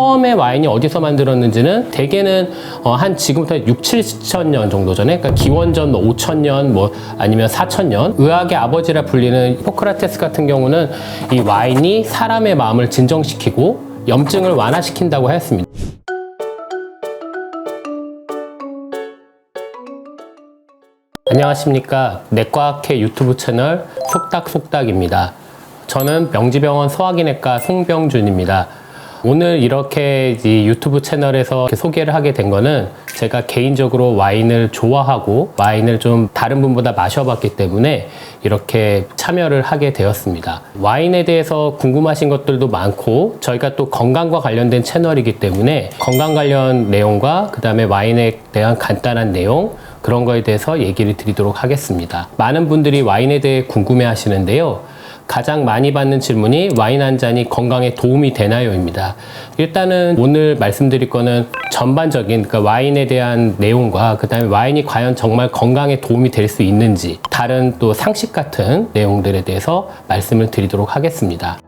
처음에 와인이 어디서 만들었는지는 대개는 어, 한 지금부터 6, 7천 년 정도 전에 그러니까 기원전 뭐 5천 년 뭐 아니면 4천 년 의학의 아버지라 불리는 히포크라테스 같은 경우는 이 와인이 사람의 마음을 진정시키고 염증을 완화시킨다고 하였습니다. 안녕하십니까 내과학회 유튜브 채널 속닥속닥입니다. 저는 명지병원 소화기내과 송병준입니다. 오늘 이렇게 이 유튜브 채널에서 소개를 하게 된 거는 제가 개인적으로 와인을 좋아하고 와인을 좀 다른 분보다 마셔봤기 때문에 이렇게 참여를 하게 되었습니다. 와인에 대해서 궁금하신 것들도 많고 저희가 또 건강과 관련된 채널이기 때문에 건강 관련 내용과 그 다음에 와인에 대한 간단한 내용 그런 거에 대해서 얘기를 드리도록 하겠습니다. 많은 분들이 와인에 대해 궁금해 하시는데요. 가장 많이 받는 질문이 와인 한 잔이 건강에 도움이 되나요?입니다. 일단은 오늘 말씀드릴 거는 전반적인 그러니까 와인에 대한 내용과 그다음에 와인이 과연 정말 건강에 도움이 될 수 있는지 다른 또 상식 같은 내용들에 대해서 말씀을 드리도록 하겠습니다.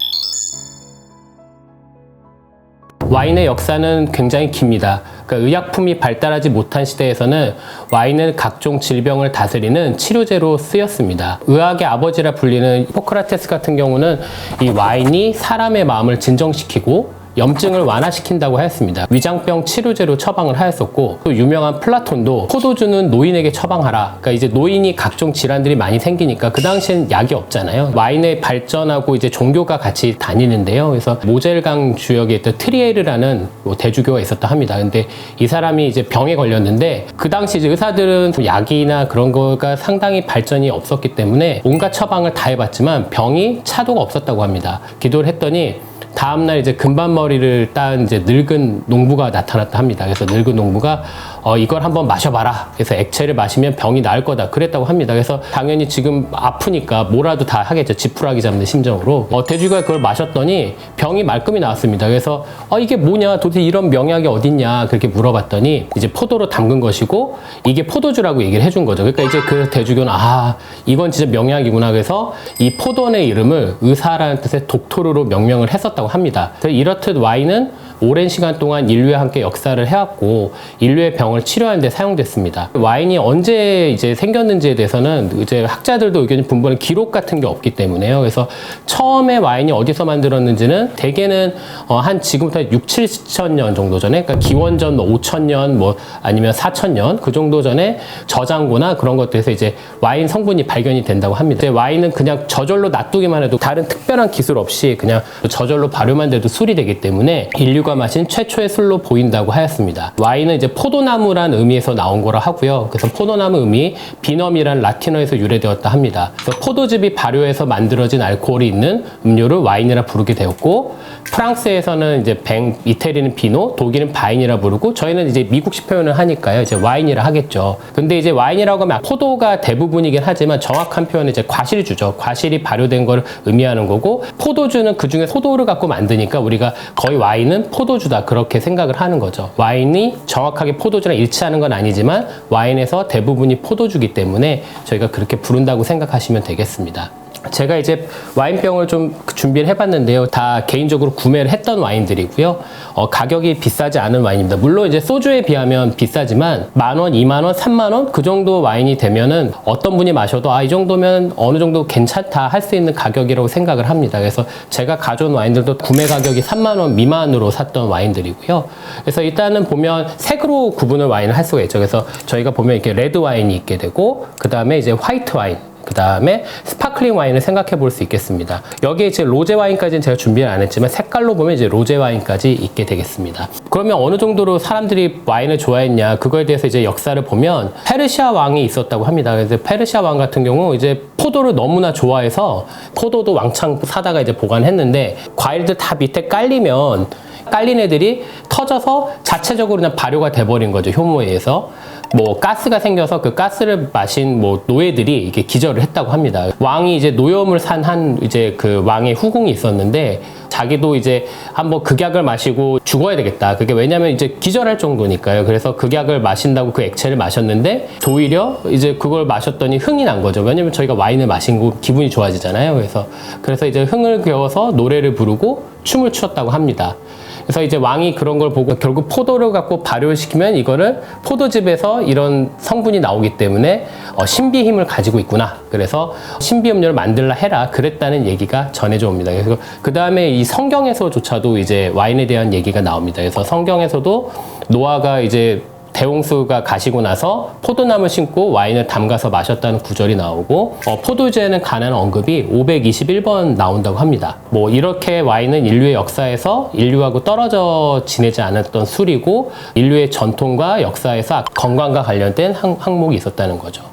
와인의 역사는 굉장히 깁니다. 그러니까 의약품이 발달하지 못한 시대에서는 와인은 각종 질병을 다스리는 치료제로 쓰였습니다. 의학의 아버지라 불리는 히포크라테스 같은 경우는 이 와인이 사람의 마음을 진정시키고 염증을 완화시킨다고 하였습니다. 위장병 치료제로 처방을 하였었고 또 유명한 플라톤도 포도주는 노인에게 처방하라. 그러니까 이제 노인이 각종 질환들이 많이 생기니까 그 당시엔 약이 없잖아요. 와인의 발전하고 이제 종교가 같이 다니는데요. 그래서 모젤강 주역에 있던 트리에르라는 뭐 대주교가 있었다 합니다. 근데 이 사람이 이제 병에 걸렸는데 그 당시 이제 의사들은 좀 약이나 그런 거가 상당히 발전이 없었기 때문에 온갖 처방을 다 해봤지만 병이 차도가 없었다고 합니다. 기도를 했더니 다음날 이제 금반머리를 딴 이제 늙은 농부가 나타났다 합니다. 그래서 늙은 농부가 어, 이걸 한번 마셔봐라. 그래서 액체를 마시면 병이 나을 거다. 그랬다고 합니다. 그래서 당연히 지금 아프니까 뭐라도 다 하겠죠. 지푸라기 잡는 심정으로. 어, 대주가 그걸 마셨더니 병이 말끔히 나왔습니다. 그래서 어, 이게 뭐냐? 도대체 이런 명약이 어딨냐? 그렇게 물어봤더니 이제 포도로 담근 것이고 이게 포도주라고 얘기를 해준 거죠. 그러니까 이제 그 대주교는 아, 이건 진짜 명약이구나. 그래서 이 포도의 이름을 의사라는 뜻의 독토르로 명명을 했었다고 합니다. 그래서 이렇듯 와인은 오랜 시간 동안 인류와 함께 역사를 해왔고 인류의 병을 치료하는 데 사용됐습니다. 와인이 언제 이제 생겼는지에 대해서는 이제 학자들도 의견이 분분한 기록 같은 게 없기 때문에요. 그래서 처음에 와인이 어디서 만들었는지는 대개는 어, 한 지금부터 6, 7천 년 정도 전에 그러니까 기원전 5천 년 뭐 아니면 4천 년 그 정도 전에 저장고나 그런 것들에서 이제 와인 성분이 발견이 된다고 합니다. 와인은 그냥 저절로 놔두기만 해도 다른 특별한 기술 없이 그냥 저절로 발효만 돼도 술이 되기 때문에 인류가 마신 최초의 술로 보인다고 하였습니다. 와인은 이제 포도나무란 의미에서 나온 거라 하고요. 그래서 포도나무 의미 비넘이란 라틴어에서 유래되었다 합니다. 그래서 포도즙이 발효해서 만들어진 알코올이 있는 음료를 와인이라 부르게 되었고 프랑스에서는 이제 뱅, 이태리는 비노, 독일은 바인이라 부르고 저희는 이제 미국식 표현을 하니까요. 이제 와인이라 하겠죠. 근데 이제 와인이라고 하면 포도가 대부분이긴 하지만 정확한 표현은 이제 과실주죠. 과실이 발효된 걸 의미하는 거고 포도주는 그 중에 소도를 갖고 만드니까 우리가 거의 와인은 포도주다 그렇게 생각을 하는 거죠. 와인이 정확하게 포도주랑 일치하는 건 아니지만 와인에서 대부분이 포도주기 때문에 저희가 그렇게 부른다고 생각하시면 되겠습니다. 제가 이제 와인병을 좀 준비를 해봤는데요. 다 개인적으로 구매를 했던 와인들이고요. 어, 가격이 비싸지 않은 와인입니다. 물론 이제 소주에 비하면 비싸지만 만 원, 이만 원, 삼만 원 그 정도 와인이 되면은 어떤 분이 마셔도 아 이 정도면 어느 정도 괜찮다 할 수 있는 가격이라고 생각을 합니다. 그래서 제가 가져온 와인들도 구매 가격이 3만 원 미만으로 샀던 와인들이고요. 그래서 일단은 보면 색으로 구분을 와인을 할 수가 있죠. 그래서 저희가 보면 이렇게 레드 와인이 있게 되고 그 다음에 이제 화이트 와인 그 다음에 스파클링 와인을 생각해 볼 수 있겠습니다. 여기에 이제 로제 와인까지는 제가 준비를 안 했지만 색깔로 보면 이제 로제 와인까지 있게 되겠습니다. 그러면 어느 정도로 사람들이 와인을 좋아했냐 그거에 대해서 이제 역사를 보면 페르시아 왕이 있었다고 합니다. 그래서 페르시아 왕 같은 경우 이제 포도를 너무나 좋아해서 포도도 왕창 사다가 이제 보관했는데 과일들 다 밑에 깔리면 깔린 애들이 터져서 자체적으로 그냥 발효가 돼버린 거죠 효모에 의해서 뭐 가스가 생겨서 그 가스를 마신 뭐 노예들이 이게 기절을 했다고 합니다. 왕이 이제 노염을 산 한 이제 그 왕의 후궁이 있었는데 자기도 이제 한번 극약을 마시고 죽어야 되겠다. 그게 왜냐면 이제 기절할 정도니까요. 그래서 극약을 마신다고 그 액체를 마셨는데 도리어 이제 그걸 마셨더니 흥이 난 거죠. 왜냐면 저희가 와인을 마신 거 기분이 좋아지잖아요. 그래서 그래서 이제 흥을 겨워서 노래를 부르고 춤을 추었다고 합니다. 그래서 이제 왕이 그런 걸 보고 결국 포도를 갖고 발효를 시키면 이거를 포도즙에서 이런 성분이 나오기 때문에 어, 신비 힘을 가지고 있구나. 그래서 신비 음료를 만들라 해라. 그랬다는 얘기가 전해져 옵니다. 그래서 그 다음에 이 성경에서조차도 이제 와인에 대한 얘기가 나옵니다. 그래서 성경에서도 노아가 이제 대홍수가 가시고 나서 포도나무 심고 와인을 담가서 마셨다는 구절이 나오고 어, 포도주에는 관한 언급이 521번 나온다고 합니다. 뭐 이렇게 와인은 인류의 역사에서 인류하고 떨어져 지내지 않았던 술이고 인류의 전통과 역사에서 건강과 관련된 항, 항목이 있었다는 거죠.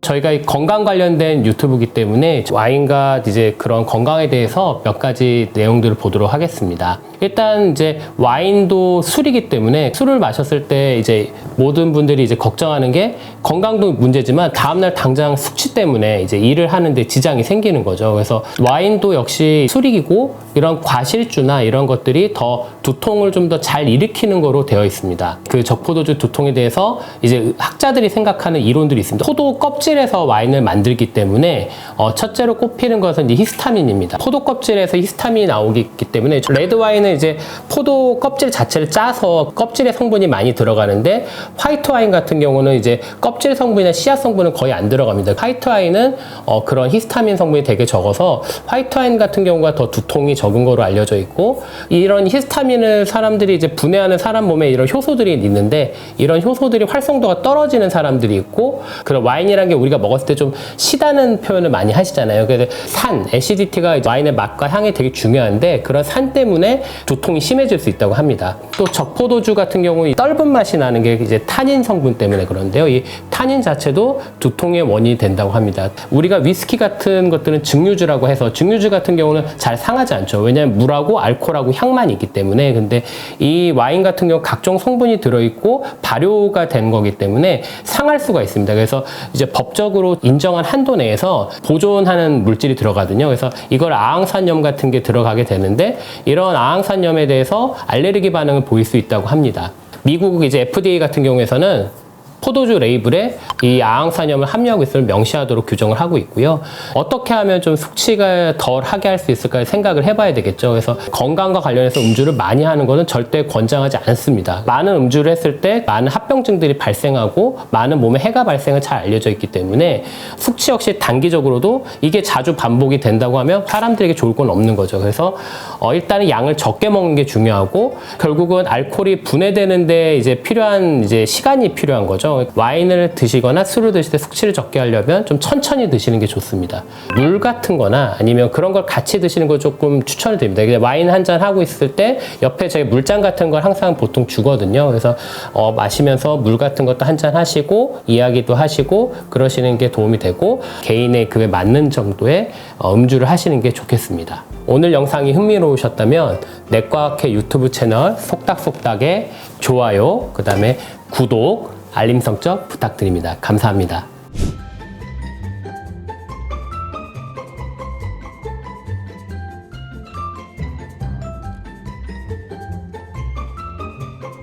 저희가 이 건강 관련된 유튜브이기 때문에 와인과 이제 그런 건강에 대해서 몇 가지 내용들을 보도록 하겠습니다. 일단 이제 와인도 술이기 때문에 술을 마셨을 때 이제 모든 분들이 이제 걱정하는 게 건강도 문제지만 다음날 당장 숙취 때문에 이제 일을 하는데 지장이 생기는 거죠. 그래서 와인도 역시 술이고 이런 과실주나 이런 것들이 더 두통을 좀 더 잘 일으키는 거로 되어 있습니다. 그 적포도주 두통에 대해서 이제 학자들이 생각하는 이론들이 있습니다. 포도 껍질 에서 와인을 만들기 때문에 어, 첫째로 꼽히는 것은 이제 히스타민입니다. 포도 껍질에서 히스타민이 나오기 때문에 레드 와인은 이제 포도 껍질 자체를 짜서 껍질의 성분이 많이 들어가는데 화이트 와인 같은 경우는 이제 껍질 성분이나 씨앗 성분은 거의 안 들어갑니다. 화이트 와인은 어, 그런 히스타민 성분이 되게 적어서 화이트 와인 같은 경우가 더 두통이 적은 거로 알려져 있고 이런 히스타민을 사람들이 이제 분해하는 사람 몸에 이런 효소들이 있는데 이런 효소들이 활성도가 떨어지는 사람들이 있고 그런 와인이라는 게 우리가 먹었을 때 좀 시다는 표현을 많이 하시잖아요. 그래서 산, 애시디티가 와인의 맛과 향이 되게 중요한데 그런 산 때문에 두통이 심해질 수 있다고 합니다. 또 적포도주 같은 경우 떫은 맛이 나는 게 이제 타닌 성분 때문에 그런데요. 이 타닌 자체도 두통의 원인이 된다고 합니다. 우리가 위스키 같은 것들은 증류주라고 해서 증류주 같은 경우는 잘 상하지 않죠. 왜냐하면 물하고 알코올하고 향만 있기 때문에 근데 이 와인 같은 경우 각종 성분이 들어있고 발효가 된 거기 때문에 상할 수가 있습니다. 그래서 이제 법 적으로 인정한 한도 내에서 보존하는 물질이 들어가거든요. 그래서 이걸 아항산염 같은 게 들어가게 되는데 이런 아항산염에 대해서 알레르기 반응을 보일 수 있다고 합니다. 미국 이제 FDA 같은 경우에서는 포도주 레이블에 이 아항산염을 함유하고 있음을 명시하도록 규정을 하고 있고요. 어떻게 하면 좀 숙취가 덜 하게 할 수 있을까 생각을 해봐야 되겠죠. 그래서 건강과 관련해서 음주를 많이 하는 것은 절대 권장하지 않습니다. 많은 음주를 했을 때 많은 합병증들이 발생하고 많은 몸에 해가 발생은 잘 알려져 있기 때문에 숙취 역시 단기적으로도 이게 자주 반복이 된다고 하면 사람들에게 좋을 건 없는 거죠. 그래서 어, 일단은 양을 적게 먹는 게 중요하고 결국은 알코올이 분해되는데 이제 필요한 이제 시간이 필요한 거죠. 와인을 드시거나 술을 드실 때 숙취를 적게 하려면 좀 천천히 드시는 게 좋습니다. 물 같은 거나 아니면 그런 걸 같이 드시는 걸 조금 추천을 드립니다. 와인 한 잔 하고 있을 때 옆에 제가 물잔 같은 걸 항상 보통 주거든요. 그래서 어, 마시면서 물 같은 것도 한 잔 하시고 이야기도 하시고 그러시는 게 도움이 되고 개인의 그에 맞는 정도의 어, 음주를 하시는 게 좋겠습니다. 오늘 영상이 흥미로우셨다면 내과학회 유튜브 채널 속닥속닥에 좋아요, 그 다음에 구독, 알림 설정 부탁드립니다. 감사합니다.